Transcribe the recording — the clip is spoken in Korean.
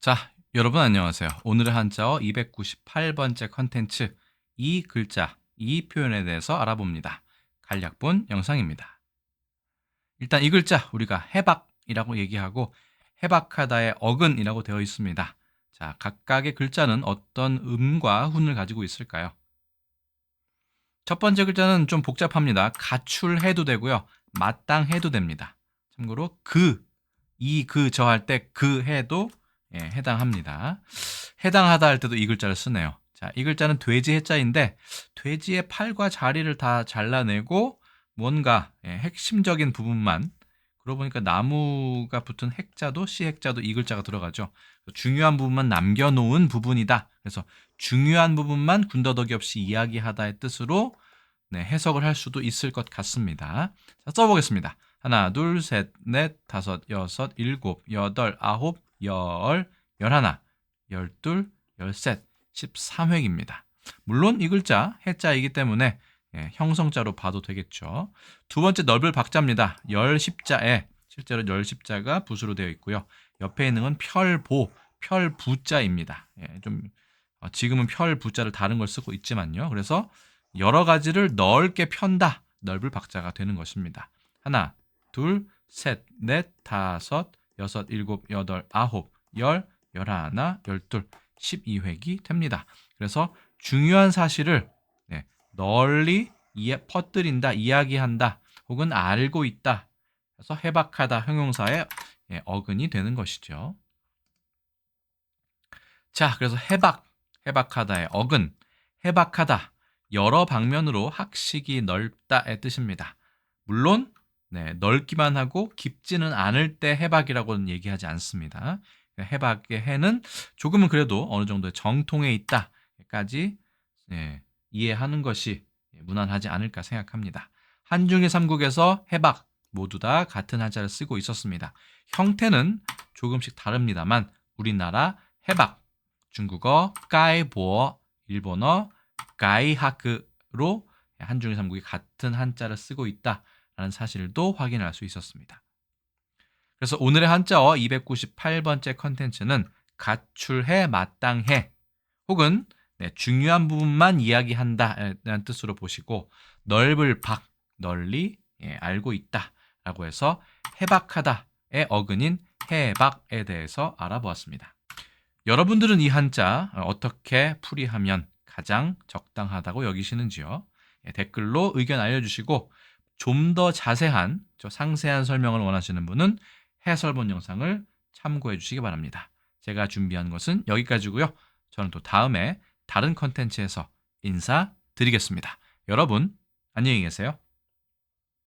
자, 여러분 안녕하세요. 오늘의 한자어 298번째 컨텐츠 이 글자, 이 표현에 대해서 알아봅니다. 간략본 영상입니다. 일단 이 글자 우리가 해박이라고 얘기하고 해박하다의 어근이라고 되어 있습니다. 자, 각각의 글자는 어떤 음과 훈을 가지고 있을까요? 첫 번째 글자는 좀 복잡합니다. 가출해도 되고요. 마땅해도 됩니다. 참고로 그, 이, 그, 저 할 때 그 해도 예, 해당합니다. 해당하다 할 때도 이 글자를 쓰네요. 자, 이 글자는 돼지 해자인데 돼지의 팔과 자리를 다 잘라내고 뭔가 예, 핵심적인 부분만 그러고 보니까 나무가 붙은 핵자도 시핵자도 이 글자가 들어가죠. 중요한 부분만 남겨놓은 부분이다. 그래서 중요한 부분만 군더더기 없이 이야기하다의 뜻으로 네, 해석을 할 수도 있을 것 같습니다. 자, 써보겠습니다. 하나, 둘, 셋, 넷, 다섯, 여섯, 일곱, 여덟, 아홉, 열, 열하나, 열둘, 열셋, 13획입니다. 물론 이 글자 해자이기 때문에 예, 형성자로 봐도 되겠죠. 두 번째 넓을 박자입니다. 열 십자에 실제로 열 십자가 붓으로 되어 있고요. 옆에 있는 건 별보, 별부자입니다. 예, 좀 어, 지금은 별부자를 다른 걸 쓰고 있지만요. 그래서 여러 가지를 넓게 편다. 넓을 박자가 되는 것입니다. 하나, 둘, 셋, 넷, 다섯, 여섯, 일곱, 여덟, 아홉, 열, 열하나, 열둘, 12획이 됩니다. 그래서 중요한 사실을 네, 널리 이해, 퍼뜨린다, 이야기한다, 혹은 알고 있다. 그래서 해박하다 형용사의 예, 어근이 되는 것이죠. 자, 그래서 해박, 해박하다의 어근, 해박하다, 여러 방면으로 학식이 넓다의 뜻입니다. 물론 네, 넓기만 하고 깊지는 않을 때 해박이라고는 얘기하지 않습니다. 해박의 해는 조금은 그래도 어느 정도의 정통에 있다까지 예, 이해하는 것이 무난하지 않을까 생각합니다. 한중일 삼국에서 해박 모두 다 같은 한자를 쓰고 있었습니다. 형태는 조금씩 다릅니다만 우리나라 해박, 중국어 까이보어, 일본어 가이하크로 한중일 삼국이 같은 한자를 쓰고 있다 라는 사실도 확인할 수 있었습니다. 그래서 오늘의 한자어 298번째 컨텐츠는 가출해 마땅해 혹은 네, 중요한 부분만 이야기한다라는 뜻으로 보시고 넓을 박 널리 예, 알고 있다라고 해서 해박하다의 어근인 해박에 대해서 알아보았습니다. 여러분들은 이 한자 어떻게 풀이하면 가장 적당하다고 여기시는지요? 예, 댓글로 의견 알려주시고 좀 더 자세한 상세한 설명을 원하시는 분은 해설본 영상을 참고해 주시기 바랍니다. 제가 준비한 것은 여기까지고요. 저는 또 다음에 다른 컨텐츠에서 인사드리겠습니다. 여러분 안녕히 계세요.